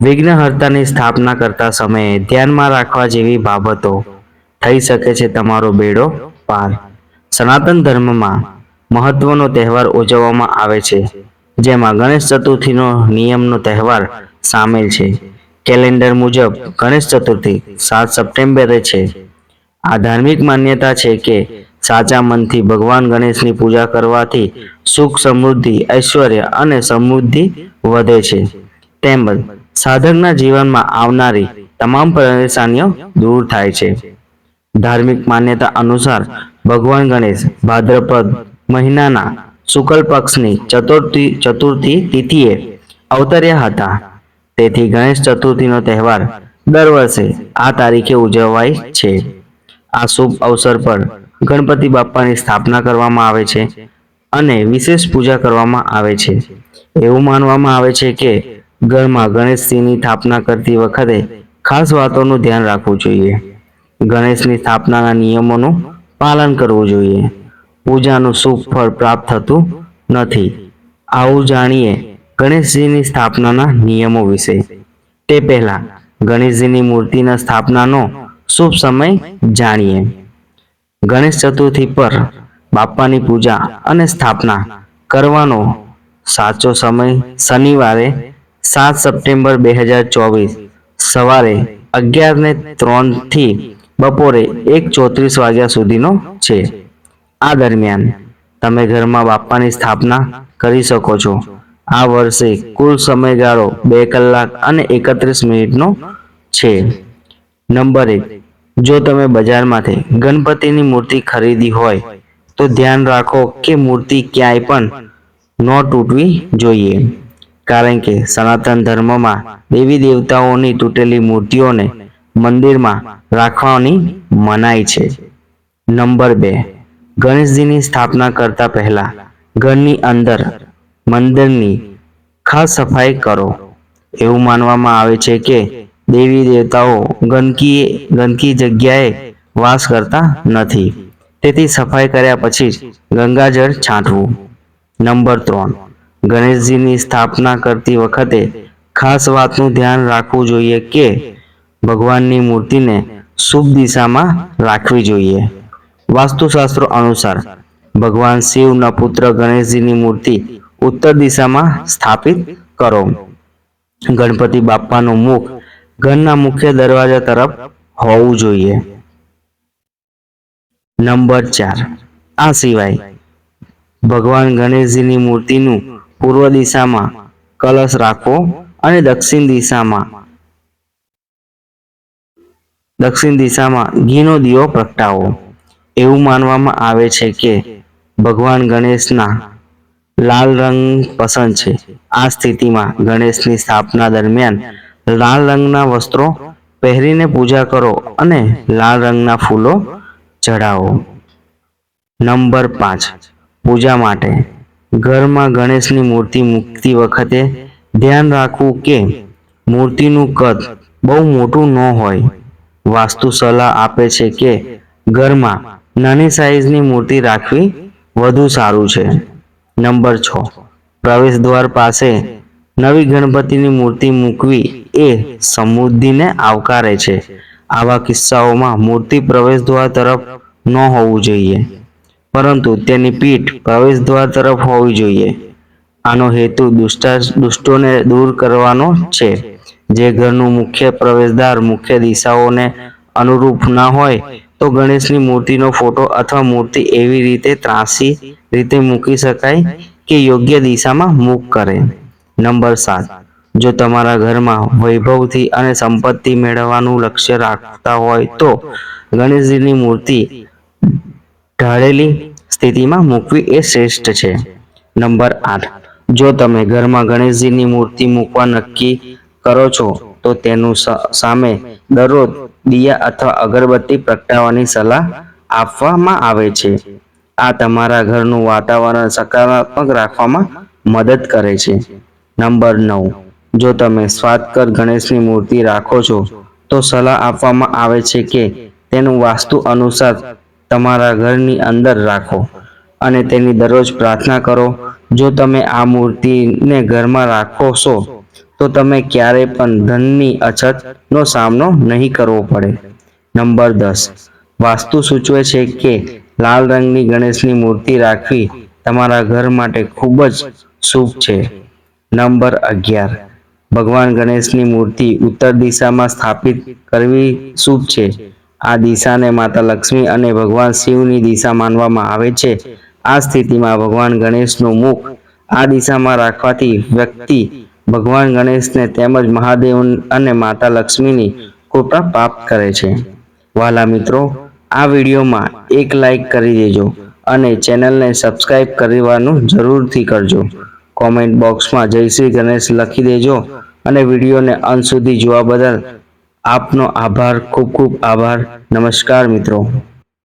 વિઘ્નહર્તાની સ્થાપના કરતા સમયે ધ્યાનમાં રાખવા જેવી બાબતો થઈ શકે છે તમારો બેડો પાર. સનાતન ધર્મમાં મહત્વનો તહેવાર ઉજવવામાં આવે છે, જેમાં ગણેશ ચતુર્થીનો નિયમનો તહેવાર સામેલ છે. કેલેન્ડર મુજબ ગણેશ ચતુર્થી સાત સપ્ટેમ્બરે છે. આ ધાર્મિક માન્યતા છે કે સાચા મનથી ભગવાન ગણેશની પૂજા કરવાથી સુખ સમૃદ્ધિ, ઐશ્વર્ય અને સમૃદ્ધિ વધે છે. તેમજ સાધકના જીવનમાં આવનારી તમામ પરેશાનીઓ દૂર થાય છે. ધાર્મિક માન્યતા અનુસાર ભગવાન ગણેશ ભાદ્રપદ મહિનાના શુક્લ પક્ષની ચતુર્થી ચતુર્થી તિથિએ અવતર્યા હતા. તેથી ગણેશ ચતુર્થીનો તહેવાર દર વર્ષે આ તારીખે ઉજવાય છે. આ શુભ અવસર પર ગણપતિ બાપ્પાની સ્થાપના કરવામાં આવે છે અને વિશેષ પૂજા કરવામાં આવે છે. એવું માનવામાં આવે છે કે ઘરમાં ગણેશજીની સ્થાપના કરતી વખતે ખાસ વાતોનું ધ્યાન રાખવું જોઈએ. ગણેશની સ્થાપનાના નિયમોનું પાલન કરવું જોઈએ. પૂજાનું શુભ ફળ પ્રાપ્ત થતું નથી. આવું જાણીએ ગણેશજીની સ્થાપનાના નિયમો વિશે. તે પહેલા ગણેશજીની મૂર્તિના સ્થાપનાનો શુભ સમય જાણીએ. ગણેશ ચતુર્થી પર બાપાની પૂજા અને સ્થાપના કરવાનો સાચો સમય શનિવારે સાત સપ્ટેમ્બર બે હજાર ચોવીસ સવારે અગિયાર ને ત્રણથી બપોરે એક ચોત્રીસ વાગ્યા સુધીનો છે. આ દરમિયાન તમે ઘરમાં બાપાની સ્થાપના કરી શકો છો. આ વર્ષે કુલ સમયગાળો બે કલાક અને એકત્રીસ મિનિટનો છે. નંબર એક, જો તમે બજારમાંથી ગણપતિની મૂર્તિ ખરીદી હોય, તો ધ્યાન રાખો કે મૂર્તિ ક્યાંય પણ ન તૂટવી જોઈએ. કારણ કે સનાતન ધર્મમાં દેવી દેવતાઓની તૂટેલી મૂર્તિઓને મંદિરમાં રાખવાની મનાઈ છે. નંબર બે. ગણેશજીની સ્થાપના કરતા પહેલા ઘરની અંદર મંદિરની ખાસ સફાઈ કરો. એવું માનવામાં આવે છે કે દેવી દેવતાઓ ગંદકી ગંદકી જગ્યાએ વાસ કરતા નથી. તેથી સફાઈ કર્યા પછી જ ગંગાજળ છાંટવું. નંબર ત્રણ. ગણેશજીની સ્થાપના કરતી વખતે ખાસ વાતનું ધ્યાન રાખવું જોઈએ કે ભગવાનની મૂર્તિને શુભ દિશામાં રાખવી જોઈએ. વાસ્તુશાસ્ત્રો અનુસાર ભગવાન શિવના પુત્ર ગણેશજીની મૂર્તિ ઉત્તર દિશામાં સ્થાપિત કરો. ગણપતિ બાપ્પાનું મુખ ઘરના મુખ્ય દરવાજા તરફ હોવું જોઈએ. નંબર ચાર. આ સિવાય ભગવાન ગણેશજીની મૂર્તિનું પૂર્વ દિશામાં કલશ રાખો અને દક્ષિણ દિશામાં દક્ષિણ દિશામાં ઘીનો દીવો પ્રગટાવો. એવું માનવામાં આવે છે કે ભગવાન ગણેશના લાલ રંગ પસંદ છે. આ સ્થિતિમાં ગણેશની સ્થાપના દરમિયાન લાલ રંગના વસ્ત્રો પહેરીને પૂજા કરો અને લાલ રંગના ફૂલો ચઢાવો. નંબર પાંચ. પૂજા માટે ઘરમાં ગણેશની મૂર્તિ મૂકતી વખતે ધ્યાન રાખવું કે મૂર્તિનું કદ બહુ મોટું ન હોય. વાસ્તુ સલાહ આપે છે કે ઘરમાં નાની સાઈઝની મૂર્તિ રાખવી વધુ સારું છે. નંબર છ. પ્રવેશ દ્વાર પાસે નવી ગણપતિની મૂર્તિ મૂકવી એ સમૃદ્ધિને આવકારે છે. આવા કિસ્સાઓમાં મૂર્તિ પ્રવેશ દ્વાર તરફ ન હોવું જોઈએ. પરંતુ તેની પીઠ પ્રવેશ દ્વાર તરફ હોવી જોઈએ. આનો હેતુ દુષ્ટા દુષ્ટોને દૂર કરવાનો છે. જે ઘરનું મુખ્ય પ્રવેશદ્વાર મુખ્ય દિશાઓને અનુરૂપ ના હોય, તો ગણેશની મૂર્તિનો ફોટો અથવા મૂર્તિ એવી રીતે ત્રાસી રીતે મૂકી શકાય કે યોગ્ય દિશામાં મુખ કરે. નંબર સાત. જો તમારા ઘરમાં વૈભવથી અને સંપત્તિ મેળવવાનું લક્ષ્ય રાખતા હોય તો ગણેશજીની મૂર્તિ ઢાળેલી સ્થિતિમાં મૂકવી એ શ્રેષ્ઠ છે. નંબર આઠ. જો તમે ઘરમાં ગણેશજીની મૂર્તિ મૂકવા નક્કી કરો છો, તો તેનું સામે દરરોજ દિયા અથવા અગરબત્તી પ્રગટાવવાની સલાહ આપવામાં આવે છે. આ તમારા ઘરનું વાતાવરણ સકારાત્મક રાખવામાં મદદ કરે છે. નંબર નવ. જો તમે સ્વાદકર ગણેશની મૂર્તિ રાખો છો, તો સલાહ આપવામાં આવે છે કે તેનું વાસ્તુ અનુસાર તમારા ઘરની અંદર રાખો અને તેની દરરોજ પ્રાર્થના કરો. જો તમે આ મૂર્તિને ઘરમાં રાખો છો, તો તમે ક્યારેય પણ ધનની અછતનો સામનો નહીં કરવો પડે. નંબર દસ. વાસ્તુ સૂચવે છે કે લાલ રંગની ગણેશની મૂર્તિ રાખવી તમારા ઘર માટે ખૂબ જ શુભ છે. નંબર અગિયાર. ભગવાન ગણેશની મૂર્તિ ઉત્તર દિશામાં સ્થાપિત કરવી શુભ છે. આ દિશાને માતા લક્ષ્મી અને ભગવાન શિવની દિશા માનવામાં આવે છે. આ સ્થિતિમાં ભગવાન ગણેશનું મુખ આ દિશામાં રાખવાથી વ્યક્તિ ભગવાન ગણેશને તેમજ મહાદેવ અને માતા લક્ષ્મીની કૃપા પ્રાપ્ત કરે છે. વાલા મિત્રો, આ વિડીયોમાં એક લાઈક કરી દેજો અને ચેનલને સબસ્ક્રાઇબ કરવાનું જરૂરથી કરજો. કોમેન્ટ બોક્સમાં જય શ્રી ગણેશ લખી દેજો અને વિડીયોને અંત સુધી જોવા બદલ આપનો આભાર ખૂબ ખૂબ આભાર. નમસ્કાર મિત્રો.